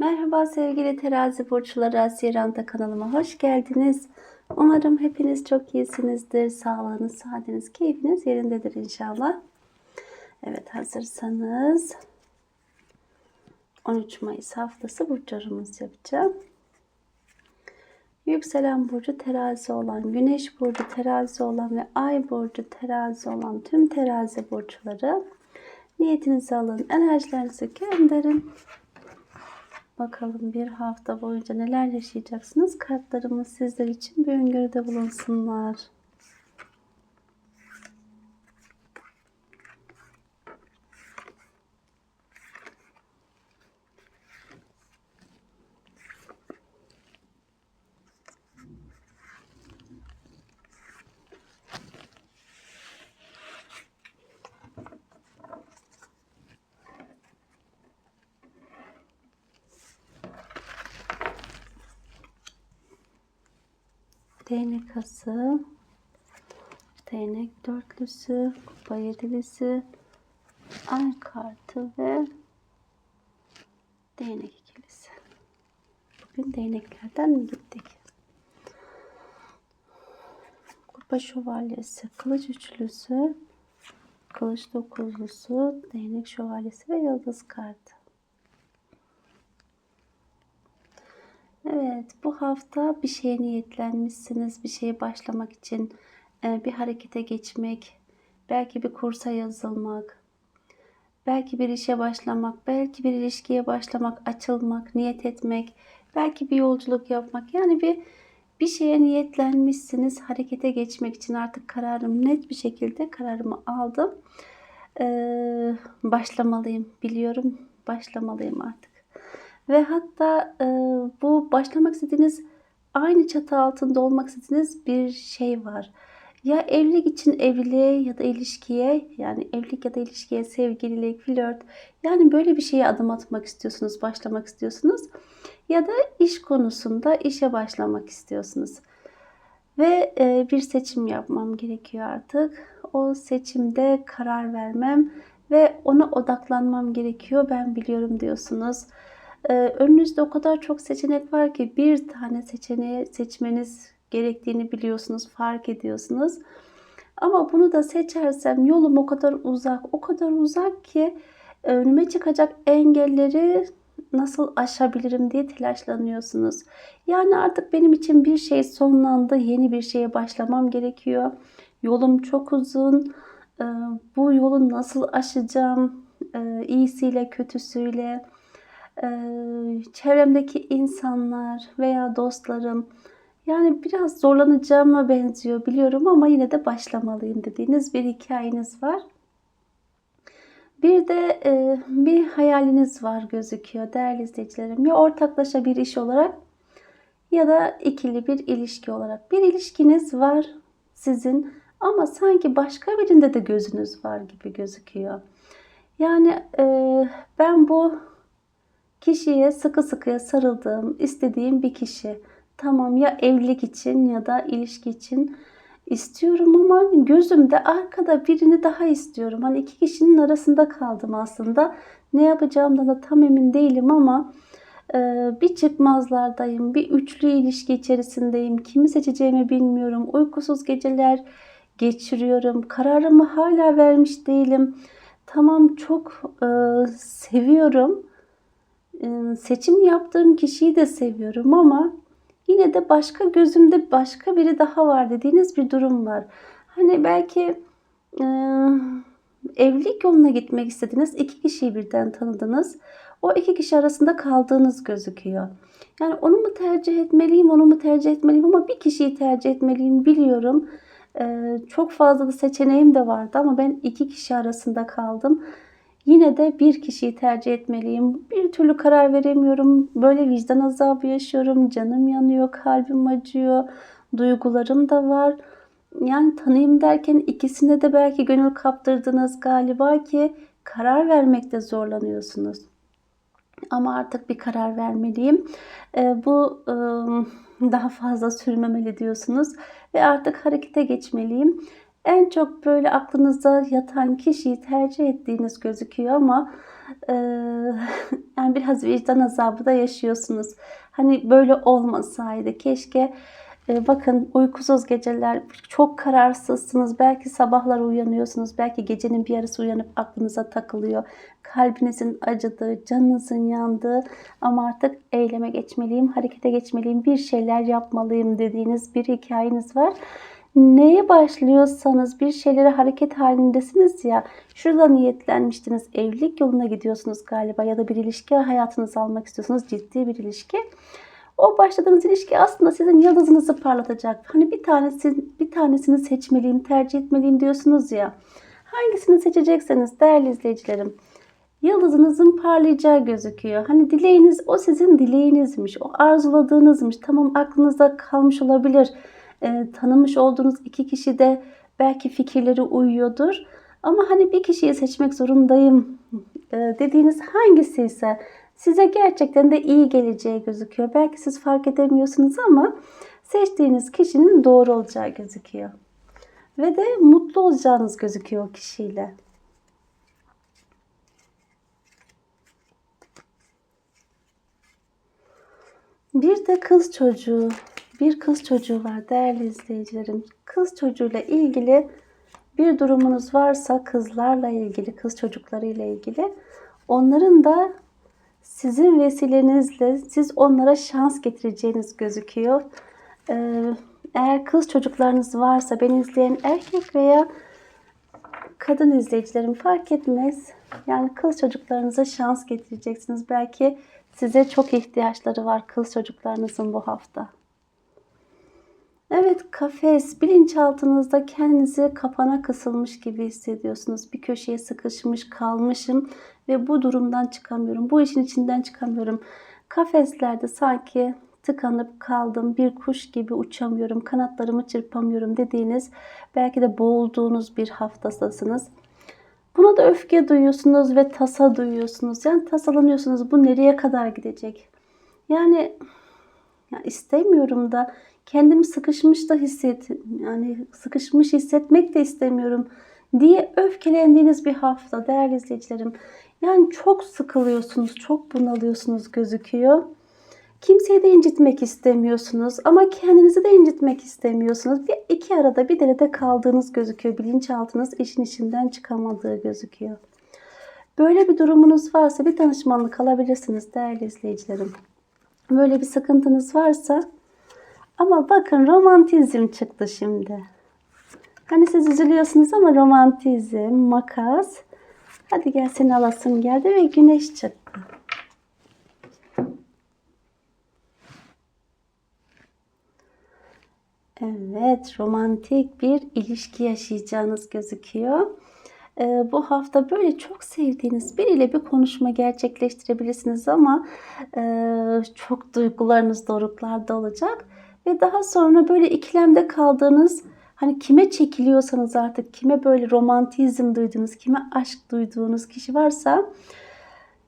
Merhaba sevgili terazi burçları Asiranta kanalıma hoş geldiniz. Umarım hepiniz çok iyisinizdir. Sağlığınız, saatiniz, keyfiniz yerindedir inşallah. Evet hazırsanız 13 Mayıs haftası burçlarımız yapacağım. Yükselen burcu terazi olan, güneş burcu terazi olan ve ay burcu terazi olan tüm terazi burçları niyetinizi alın, enerjilerinizi gönderin. Bakalım bir hafta boyunca neler yaşayacaksınız? Kartlarımız sizler için bir öngörüde bulunsunlar. Değnek ası, değnek dörtlüsü, kupa yedilisi, ay kartı ve değnek ikilisi. Bugün değneklerden mi gittik? Kupa şövalyesi, kılıç üçlüsü, kılıç dokuzlusu, değnek şövalyesi ve yıldız kartı. Evet, bu hafta bir şeye niyetlenmişsiniz, bir şeye başlamak için e, bir harekete geçmek, belki bir kursa yazılmak, belki bir işe başlamak, belki bir ilişkiye başlamak, açılmak, niyet etmek, belki bir yolculuk yapmak. Yani bir bir şeye niyetlenmişsiniz, harekete geçmek için artık kararım net bir şekilde kararımı aldım. Ee, başlamalıyım, biliyorum, başlamalıyım artık. Ve hatta e, bu başlamak istediğiniz aynı çatı altında olmak istediğiniz bir şey var. Ya evlilik için evliliğe ya da ilişkiye yani evlilik ya da ilişkiye sevgililik, flört yani böyle bir şeye adım atmak istiyorsunuz, başlamak istiyorsunuz. Ya da iş konusunda işe başlamak istiyorsunuz. Ve e, bir seçim yapmam gerekiyor artık. O seçimde karar vermem ve ona odaklanmam gerekiyor. Ben biliyorum diyorsunuz. Ee, önünüzde o kadar çok seçenek var ki bir tane seçeneği seçmeniz gerektiğini biliyorsunuz, fark ediyorsunuz. Ama bunu da seçersem yolum o kadar uzak, o kadar uzak ki önüme çıkacak engelleri nasıl aşabilirim diye telaşlanıyorsunuz. Yani artık benim için bir şey sonlandı, yeni bir şeye başlamam gerekiyor. Yolum çok uzun. Ee, bu yolu nasıl aşacağım? Ee, iyisiyle, kötüsüyle çevremdeki insanlar veya dostlarım yani biraz zorlanacağıma benziyor biliyorum ama yine de başlamalıyım dediğiniz bir hikayeniz var. Bir de e, bir hayaliniz var gözüküyor değerli izleyicilerim. Ya ortaklaşa bir iş olarak ya da ikili bir ilişki olarak. Bir ilişkiniz var sizin ama sanki başka birinde de gözünüz var gibi gözüküyor. Yani e, ben bu Kişiye sıkı sıkıya sarıldığım, istediğim bir kişi. Tamam ya evlilik için ya da ilişki için istiyorum ama gözümde arkada birini daha istiyorum. Hani iki kişinin arasında kaldım aslında. Ne yapacağımdan da tam emin değilim ama e, bir çıkmazlardayım, bir üçlü ilişki içerisindeyim. Kimi seçeceğimi bilmiyorum. Uykusuz geceler geçiriyorum. Kararımı hala vermiş değilim. Tamam çok e, seviyorum seçim yaptığım kişiyi de seviyorum ama yine de başka gözümde başka biri daha var dediğiniz bir durum var. Hani belki evlilik yoluna gitmek istediniz. iki kişiyi birden tanıdınız. O iki kişi arasında kaldığınız gözüküyor. Yani onu mu tercih etmeliyim, onu mu tercih etmeliyim ama bir kişiyi tercih etmeliyim biliyorum. Ee, çok fazla da seçeneğim de vardı ama ben iki kişi arasında kaldım. Yine de bir kişiyi tercih etmeliyim. Bir türlü karar veremiyorum. Böyle vicdan azabı yaşıyorum. Canım yanıyor, kalbim acıyor. Duygularım da var. Yani tanıyım derken ikisine de belki gönül kaptırdınız galiba ki karar vermekte zorlanıyorsunuz. Ama artık bir karar vermeliyim. E, bu e, daha fazla sürmemeli diyorsunuz ve artık harekete geçmeliyim. En çok böyle aklınızda yatan kişiyi tercih ettiğiniz gözüküyor ama eee, yani biraz vicdan azabı da yaşıyorsunuz. Hani böyle olmasaydı keşke e, bakın uykusuz geceler çok kararsızsınız. Belki sabahlar uyanıyorsunuz. Belki gecenin bir yarısı uyanıp aklınıza takılıyor. Kalbinizin acıdığı, canınızın yandığı ama artık eyleme geçmeliyim, harekete geçmeliyim, bir şeyler yapmalıyım dediğiniz bir hikayeniz var. Neye başlıyorsanız bir şeylere hareket halindesiniz ya. Şurada niyetlenmiştiniz. Evlilik yoluna gidiyorsunuz galiba ya da bir ilişki hayatınızı almak istiyorsunuz. Ciddi bir ilişki. O başladığınız ilişki aslında sizin yıldızınızı parlatacak. Hani bir tanesi bir tanesini seçmeliyim, tercih etmeliyim diyorsunuz ya. Hangisini seçecekseniz değerli izleyicilerim. Yıldızınızın parlayacağı gözüküyor. Hani dileğiniz o sizin dileğinizmiş. O arzuladığınızmış. Tamam aklınızda kalmış olabilir. Ee, tanımış olduğunuz iki kişi de belki fikirleri uyuyordur. Ama hani bir kişiyi seçmek zorundayım e, dediğiniz hangisi ise size gerçekten de iyi geleceği gözüküyor. Belki siz fark edemiyorsunuz ama seçtiğiniz kişinin doğru olacağı gözüküyor. Ve de mutlu olacağınız gözüküyor o kişiyle. Bir de kız çocuğu. Bir kız çocuğu var değerli izleyicilerim. Kız çocuğuyla ilgili bir durumunuz varsa kızlarla ilgili, kız çocuklarıyla ilgili onların da sizin vesilenizle siz onlara şans getireceğiniz gözüküyor. Ee, eğer kız çocuklarınız varsa beni izleyen erkek veya kadın izleyicilerim fark etmez. Yani kız çocuklarınıza şans getireceksiniz. Belki size çok ihtiyaçları var kız çocuklarınızın bu hafta. Evet kafes bilinçaltınızda kendinizi kapana kısılmış gibi hissediyorsunuz. Bir köşeye sıkışmış kalmışım ve bu durumdan çıkamıyorum. Bu işin içinden çıkamıyorum. Kafeslerde sanki tıkanıp kaldım. Bir kuş gibi uçamıyorum. Kanatlarımı çırpamıyorum dediğiniz belki de boğulduğunuz bir haftasınız. Buna da öfke duyuyorsunuz ve tasa duyuyorsunuz. Yani tasalanıyorsunuz. Bu nereye kadar gidecek? Yani ya istemiyorum da kendimi sıkışmış da hisset yani sıkışmış hissetmek de istemiyorum diye öfkelendiğiniz bir hafta değerli izleyicilerim. Yani çok sıkılıyorsunuz, çok bunalıyorsunuz gözüküyor. Kimseyi de incitmek istemiyorsunuz ama kendinizi de incitmek istemiyorsunuz. Bir iki arada bir derede kaldığınız gözüküyor. Bilinçaltınız işin içinden çıkamadığı gözüküyor. Böyle bir durumunuz varsa bir danışmanlık alabilirsiniz değerli izleyicilerim. Böyle bir sıkıntınız varsa ama bakın romantizm çıktı şimdi. Hani siz üzülüyorsunuz ama romantizm, makas. Hadi gel seni alasım geldi ve güneş çıktı. Evet, romantik bir ilişki yaşayacağınız gözüküyor. Ee, bu hafta böyle çok sevdiğiniz biriyle bir konuşma gerçekleştirebilirsiniz ama e, çok duygularınız doruklarda olacak ve daha sonra böyle ikilemde kaldığınız hani kime çekiliyorsanız artık kime böyle romantizm duyduğunuz, kime aşk duyduğunuz kişi varsa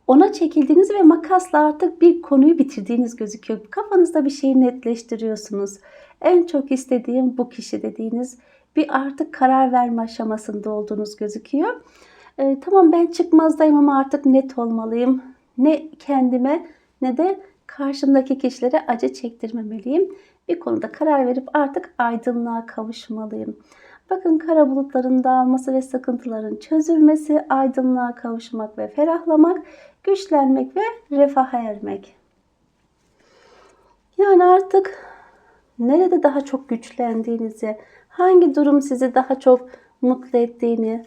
ona çekildiğiniz ve makasla artık bir konuyu bitirdiğiniz gözüküyor. Kafanızda bir şeyi netleştiriyorsunuz. En çok istediğim bu kişi dediğiniz bir artık karar verme aşamasında olduğunuz gözüküyor. Ee, tamam ben çıkmazdayım ama artık net olmalıyım. Ne kendime ne de karşımdaki kişilere acı çektirmemeliyim. Bir konuda karar verip artık aydınlığa kavuşmalıyım. Bakın kara bulutların dağılması ve sıkıntıların çözülmesi, aydınlığa kavuşmak ve ferahlamak, güçlenmek ve refaha ermek. Yani artık nerede daha çok güçlendiğinizi, hangi durum sizi daha çok mutlu ettiğini,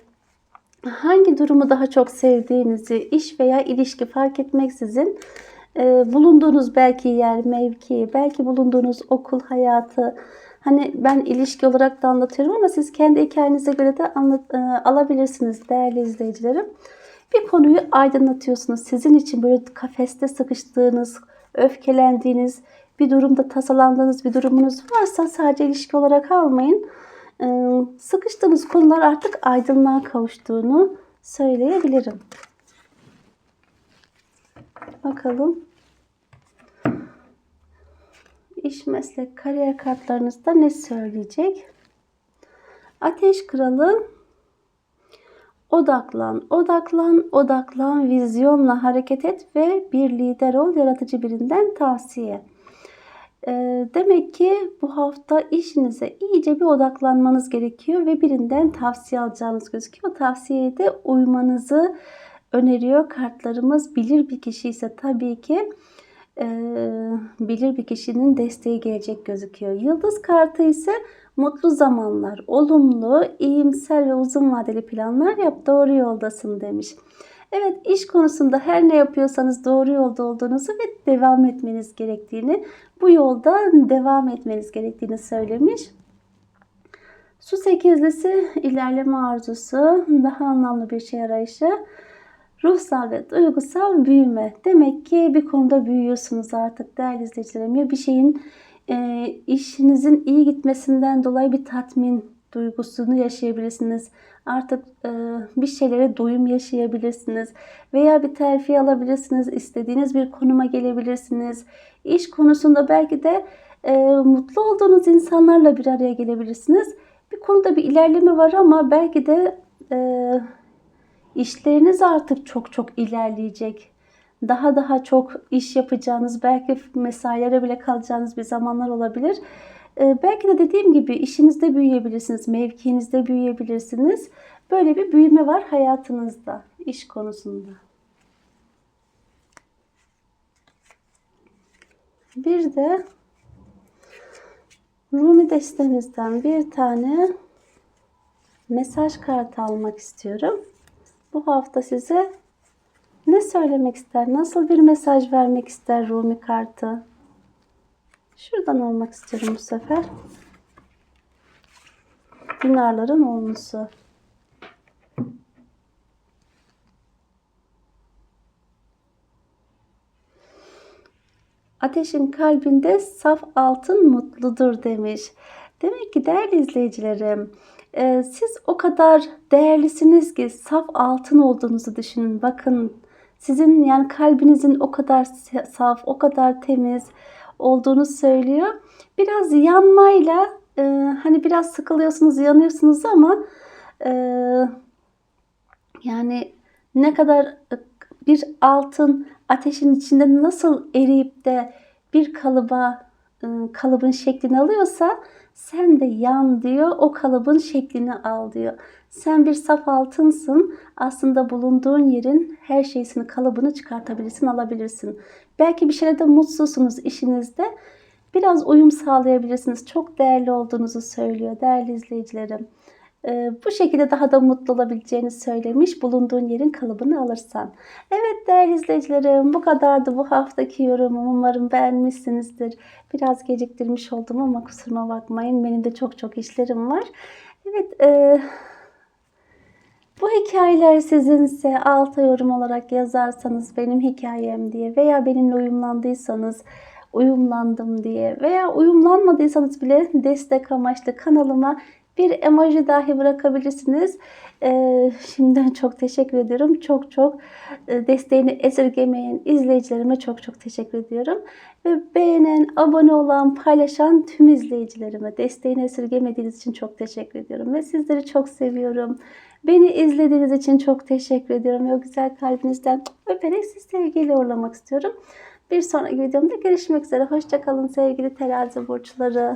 hangi durumu daha çok sevdiğinizi, iş veya ilişki fark etmeksizin e, bulunduğunuz belki yer, mevki, belki bulunduğunuz okul hayatı, hani ben ilişki olarak da anlatıyorum ama siz kendi hikayenize göre de anlat, e, alabilirsiniz değerli izleyicilerim. Bir konuyu aydınlatıyorsunuz. Sizin için böyle kafeste sıkıştığınız, öfkelendiğiniz, bir durumda tasalandığınız bir durumunuz varsa sadece ilişki olarak almayın. Ee, sıkıştığınız konular artık aydınlığa kavuştuğunu söyleyebilirim. Bakalım. İş, meslek, kariyer kartlarınızda ne söyleyecek? Ateş kralı odaklan, odaklan, odaklan, vizyonla hareket et ve bir lider ol, yaratıcı birinden tavsiye. Ee, demek ki bu hafta işinize iyice bir odaklanmanız gerekiyor ve birinden tavsiye alacağınız gözüküyor. O tavsiyeye de uymanızı öneriyor kartlarımız. Bilir bir kişi ise tabii ki e, bilir bir kişinin desteği gelecek gözüküyor. Yıldız kartı ise mutlu zamanlar, olumlu, iyimser ve uzun vadeli planlar yap doğru yoldasın demiş. Evet iş konusunda her ne yapıyorsanız doğru yolda olduğunuzu ve devam etmeniz gerektiğini, bu yolda devam etmeniz gerektiğini söylemiş. Su sekizlisi ilerleme arzusu, daha anlamlı bir şey arayışı, ruhsal ve duygusal büyüme. Demek ki bir konuda büyüyorsunuz artık değerli izleyicilerim. Ya bir şeyin e, işinizin iyi gitmesinden dolayı bir tatmin duygusunu yaşayabilirsiniz. Artık e, bir şeylere doyum yaşayabilirsiniz. Veya bir terfi alabilirsiniz. İstediğiniz bir konuma gelebilirsiniz. İş konusunda belki de e, mutlu olduğunuz insanlarla bir araya gelebilirsiniz. Bir konuda bir ilerleme var ama belki de e, işleriniz artık çok çok ilerleyecek. Daha daha çok iş yapacağınız, belki mesailere bile kalacağınız bir zamanlar olabilir. Ee, belki de dediğim gibi işinizde büyüyebilirsiniz, mevkiinizde büyüyebilirsiniz. Böyle bir büyüme var hayatınızda, iş konusunda. Bir de Rumi destemizden bir tane mesaj kartı almak istiyorum. Bu hafta size ne söylemek ister? Nasıl bir mesaj vermek ister Rumi kartı? Şuradan almak istiyorum bu sefer. Dinarların olmusu. Ateşin kalbinde saf altın mutludur demiş. Demek ki değerli izleyicilerim, e, siz o kadar değerlisiniz ki saf altın olduğunuzu düşünün. Bakın sizin yani kalbinizin o kadar saf, o kadar temiz olduğunu söylüyor. Biraz yanmayla e, hani biraz sıkılıyorsunuz, yanıyorsunuz ama e, yani ne kadar bir altın ateşin içinde nasıl eriyip de bir kalıba e, kalıbın şeklini alıyorsa sen de yan diyor o kalıbın şeklini al diyor. Sen bir saf altınsın. Aslında bulunduğun yerin her şeysini, kalıbını çıkartabilirsin, alabilirsin. Belki bir şeyde mutsuzsunuz işinizde. Biraz uyum sağlayabilirsiniz. Çok değerli olduğunuzu söylüyor değerli izleyicilerim. Ee, bu şekilde daha da mutlu olabileceğini söylemiş. Bulunduğun yerin kalıbını alırsan. Evet değerli izleyicilerim bu kadardı bu haftaki yorumum. Umarım beğenmişsinizdir. Biraz geciktirmiş oldum ama kusuruma bakmayın. Benim de çok çok işlerim var. Evet e, bu hikayeler sizinse alta yorum olarak yazarsanız benim hikayem diye veya benimle uyumlandıysanız uyumlandım diye veya uyumlanmadıysanız bile destek amaçlı kanalıma bir emoji dahi bırakabilirsiniz. Ee, şimdiden çok teşekkür ediyorum. Çok çok e, desteğini esirgemeyen izleyicilerime çok çok teşekkür ediyorum. Ve beğenen, abone olan, paylaşan tüm izleyicilerime desteğini esirgemediğiniz için çok teşekkür ediyorum. Ve sizleri çok seviyorum. Beni izlediğiniz için çok teşekkür ediyorum. Ve o güzel kalbinizden öperek sizi sevgiyle uğurlamak istiyorum. Bir sonraki videomda görüşmek üzere. Hoşçakalın sevgili terazi burçları.